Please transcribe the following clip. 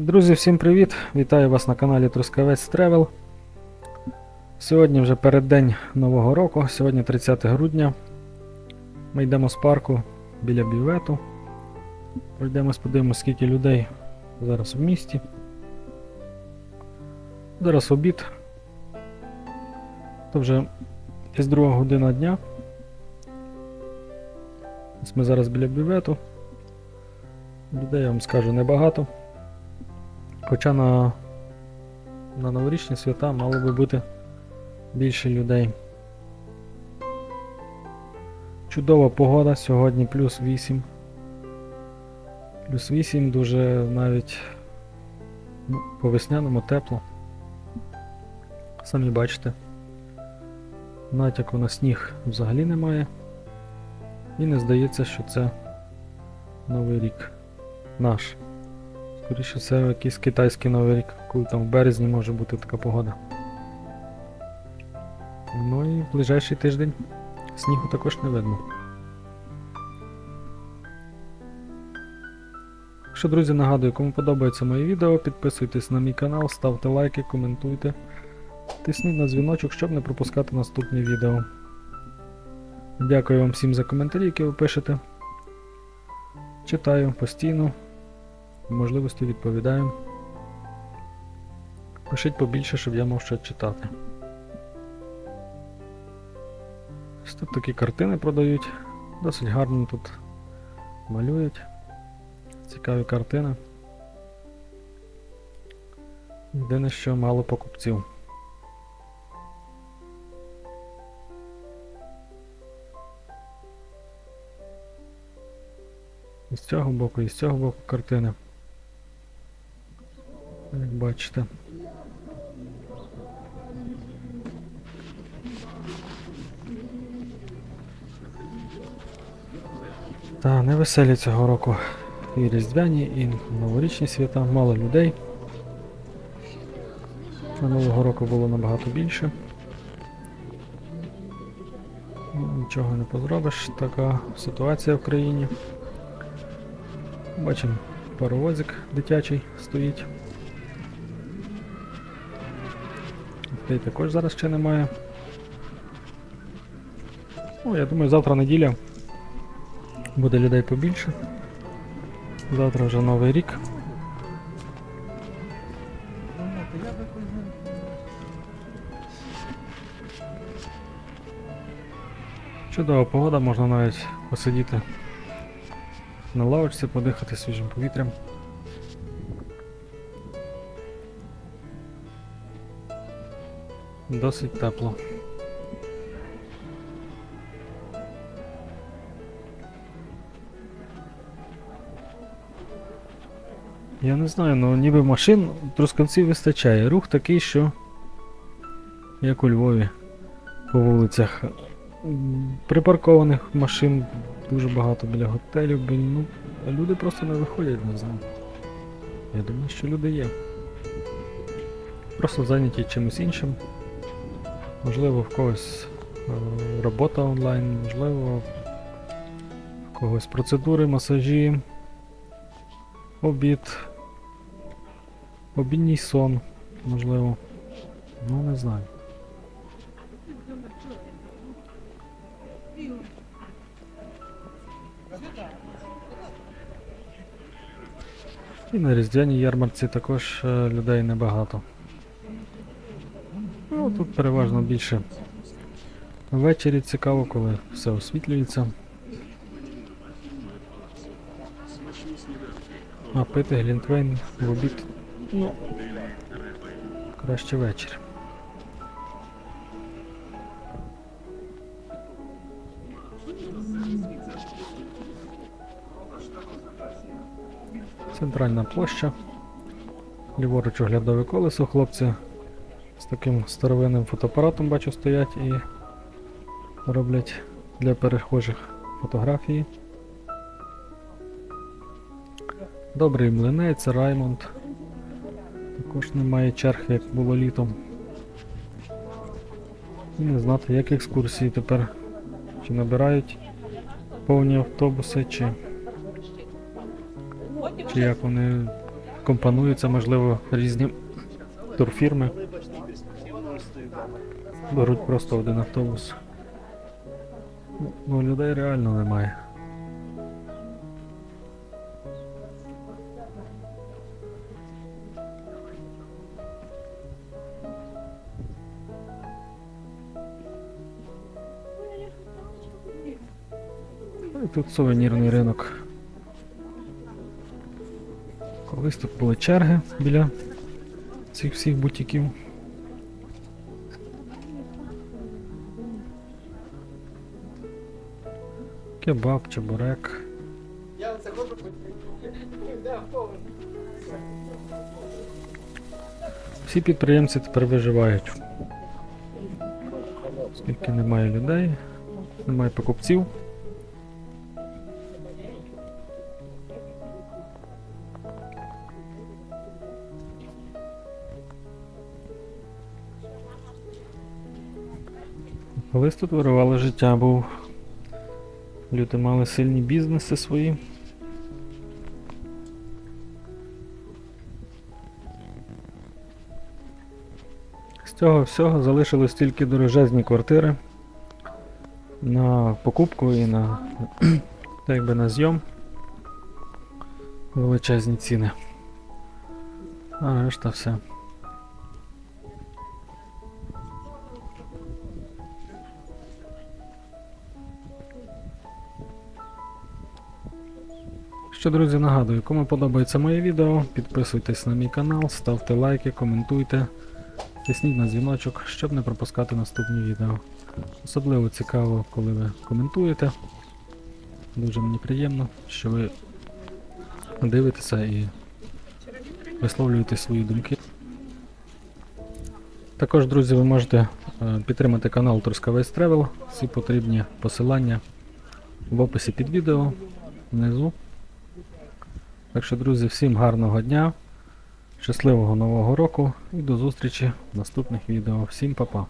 Друзі, всім привіт! Вітаю вас на каналі Трускавець Тревел. Сьогодні вже переддень Нового року, сьогодні 30 грудня. Ми йдемо з парку біля бювету. Пройдемось, подивимось, скільки людей зараз в місті. Зараз обід. То вже десь друга година дня. Ось ми зараз біля бювету. Людей, я вам скажу, небагато. Хоча на, на новорічні свята мало би бути більше людей. Чудова погода, сьогодні плюс 8. Плюс 8 дуже навіть по весняному тепло. Самі бачите. Натяку на сніг взагалі немає. І не здається, що це Новий рік наш. Скоріше це якийсь китайський новий рік, коли там в березні може бути така погода. Ну і в ближайший тиждень снігу також не видно. Що, друзі, нагадую, кому подобається моє відео, підписуйтесь на мій канал, ставте лайки, коментуйте, тисніть на дзвіночок, щоб не пропускати наступні відео. Дякую вам всім за коментарі, які ви пишете. Читаю постійно можливості відповідаю. Пишіть побільше, щоб я мав що читати. Ось тут такі картини продають. Досить гарно тут малюють. Цікаві картини. Єдине, що мало покупців. І з цього боку, і з цього боку картини. Бачите. Та невеселі цього року і різдвяні, і новорічні свята, мало людей. Минулого року було набагато більше. Нічого не позробиш, така ситуація в країні. Бачимо, паровозик дитячий стоїть. Людей також зараз ще немає. Ну, я думаю, завтра неділя буде людей побільше. Завтра вже новий рік. Чудова погода, можна навіть посидіти на лавочці, подихати свіжим повітрям. Досить тепло. Я не знаю, ну ніби машин трускавців вистачає. Рух такий, що як у Львові по вулицях. Припаркованих машин дуже багато біля готелів, блін, ну, люди просто не виходять, не знаю. Я думаю, що люди є. Просто зайняті чимось іншим. Можливо, в когось е, робота онлайн, можливо, в когось процедури, масажі, обід, обідній сон, можливо. Ну, не знаю. І на різдвяній ярмарці також е, людей небагато. Тут переважно більше ввечері цікаво, коли все освітлюється. А пити глінтвейн в обід. Ну, краще вечір. Центральна площа. Ліворуч оглядове колесо, хлопці з таким старовинним фотоапаратом бачу стоять і роблять для перехожих фотографії. Добрий млинець, Раймонд. Також немає черг, як було літом. І не знати, як екскурсії тепер. Чи набирають повні автобуси, чи, чи як вони компонуються, можливо, різні турфірми. Беруть просто один автобус. Ну, людей реально немає. Ну, тут сувенірний ринок. Колись тут були черги біля цих всіх бутіків. Кебаб, чебурек. Всі підприємці тепер виживають. Оскільки немає людей, немає покупців. Колись тут вирувало життя був. Люди мали сильні бізнеси свої. З цього всього залишились тільки дорожезні квартири на покупку і на так якби на зйом. Величезні ціни. А решта все. Що, друзі, нагадую, кому подобається моє відео, підписуйтесь на мій канал, ставте лайки, коментуйте, тисніть на дзвіночок, щоб не пропускати наступні відео. Особливо цікаво, коли ви коментуєте. Дуже мені приємно, що ви дивитеся і висловлюєте свої думки. Також, друзі, ви можете е, підтримати канал Трускавець Тревел. Всі потрібні посилання в описі під відео внизу. Так що, друзі, всім гарного дня, щасливого нового року і до зустрічі в наступних відео. Всім па-па.